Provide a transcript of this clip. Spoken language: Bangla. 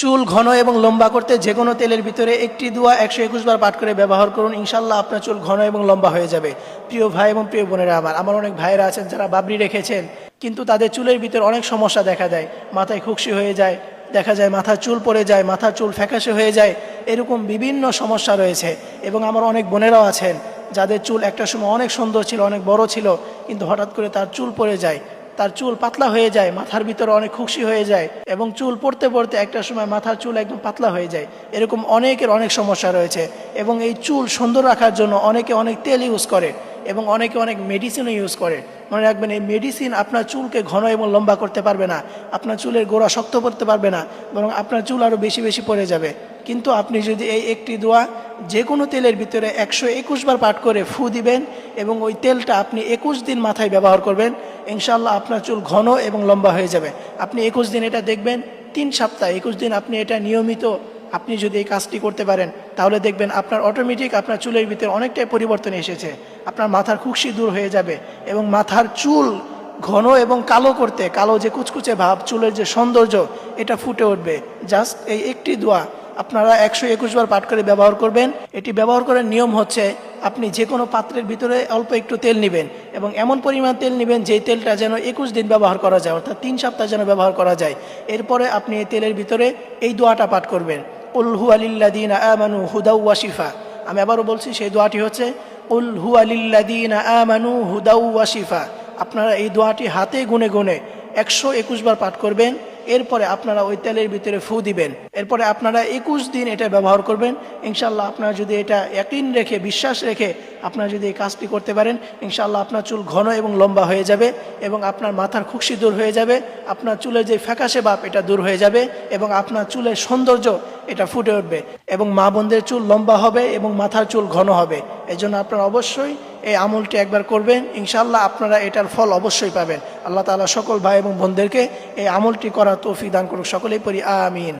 চুল ঘন এবং লম্বা করতে যে কোনো তেলের ভিতরে একটি দোয়া একশো একুশ বার পাঠ করে ব্যবহার করুন, ইনশাল্লাহ আপনার চুল ঘন এবং লম্বা হয়ে যাবে। প্রিয় ভাই এবং প্রিয় বোনেরা আমার আমার অনেক ভাইয়েরা আছেন যারা বাবরি রেখেছেন, কিন্তু তাদের চুলের ভিতরে অনেক সমস্যা দেখা দেয়। মাথায় খুকশি হয়ে যায়, দেখা যায় মাথার চুল পড়ে যায়, মাথার চুল ফ্যাকাশে হয়ে যায়, এরকম বিভিন্ন সমস্যা রয়েছে। এবং আমার অনেক বোনেরাও আছেন, যাদের চুল একটা সময় অনেক সুন্দর ছিল, অনেক বড় ছিল, কিন্তু হঠাৎ করে তার চুল পড়ে যায়। তার চুল পাতলা হয়ে যায়, মাথার ভিতরে অনেক খুশি হয়ে যায় এবং চুল পড়তে পড়তে একটা সময় মাথার চুল একদম পাতলা হয়ে যায়। এরকম অনেকের অনেক সমস্যা রয়েছে এবং এই চুল সুন্দর রাখার জন্য অনেকে অনেক তেল ইউজ করে এবং অনেকে অনেক মেডিসিনও ইউজ করে। মনে রাখবেন, এই মেডিসিন আপনার চুলকে ঘন এবং লম্বা করতে পারবে না, আপনার চুলের গোড়া শক্ত করতে পারবে না, বরং আপনার চুল আরও বেশি বেশি পড়ে যাবে। কিন্তু আপনি যদি এই একটি দোয়া যে কোনো তেলের ভিতরে একশো একুশ বার পাঠ করে ফু দিবেন এবং ওই তেলটা আপনি একুশ দিন মাথায় ব্যবহার করবেন ইনশাল্লাহ আপনার চুল ঘন এবং লম্বা হয়ে যাবে। আপনি একুশ দিন এটা দেখবেন, তিন সপ্তাহ, একুশ দিন আপনি এটা নিয়মিত আপনি যদি এই কাজটি করতে পারেন, তাহলে দেখবেন আপনার অটোমেটিক আপনার চুলের ভিতরে অনেকটাই পরিবর্তন এসেছে। আপনার মাথার খুশি দূর হয়ে যাবে এবং মাথার চুল ঘন এবং কালো করতে, কালো যে কুচকুচে ভাব, চুলের যে সৌন্দর্য, এটা ফুটে উঠবে। জাস্ট এই একটি দোয়া, আপনারা একশো একুশ বার পাঠ করে ব্যবহার করবেন। এটি ব্যবহার করার নিয়ম হচ্ছে আপনি যে কোনো পাত্রের ভিতরে অল্প একটু তেল নেবেন এবং এমন পরিমাণ তেল নেবেন যেই তেলটা যেন একুশ দিন ব্যবহার করা যায়, অর্থাৎ তিন সপ্তাহ যেন ব্যবহার করা যায়। এরপরে আপনি এই তেলের ভিতরে এই দোয়াটা পাঠ করবেন। উলহু আলিল্লাদিন আমানু হুদাউ ওয়াশিফা আমি আবারও বলছি, সেই দোয়াটি হচ্ছে উলহু আলিল্লাদিন আমানু হুদাউ ওয়াশিফা আপনারা এই দোয়াটি হাতে গুনে গুনে একশো একুশ বার পাঠ করবেন। এরপরে আপনারা ওই তেলের ভিতরে ফু দিবেন। এরপরে আপনারা একুশ দিন এটা ব্যবহার করবেন। ইনশাল্লাহ আপনারা যদি এটা একদিন রেখে, বিশ্বাস রেখে আপনারা যদি এই কাজটি করতে পারেন ইনশাল্লাহ আপনার চুল ঘন এবং লম্বা হয়ে যাবে এবং আপনার মাথার খুশি দূর হয়ে যাবে, আপনার চুলের যে ফ্যাকাশে বাপ এটা দূর হয়ে যাবে এবং আপনার চুলের সৌন্দর্য এটা ফুটে উঠবে এবং মা বোনদের চুল লম্বা হবে এবং মাথার চুল ঘন হবে। এই জন্য আপনারা অবশ্যই এই আমলটি একবার করবেন ইনশাল্লাহ আপনারা এটার ফল অবশ্যই পাবেন। আল্লাহ তালা সকল ভাই এবং বোনদেরকে এই আমলটি করা তৌফিক দান করুক, সকলেই পড়ি, আমিন।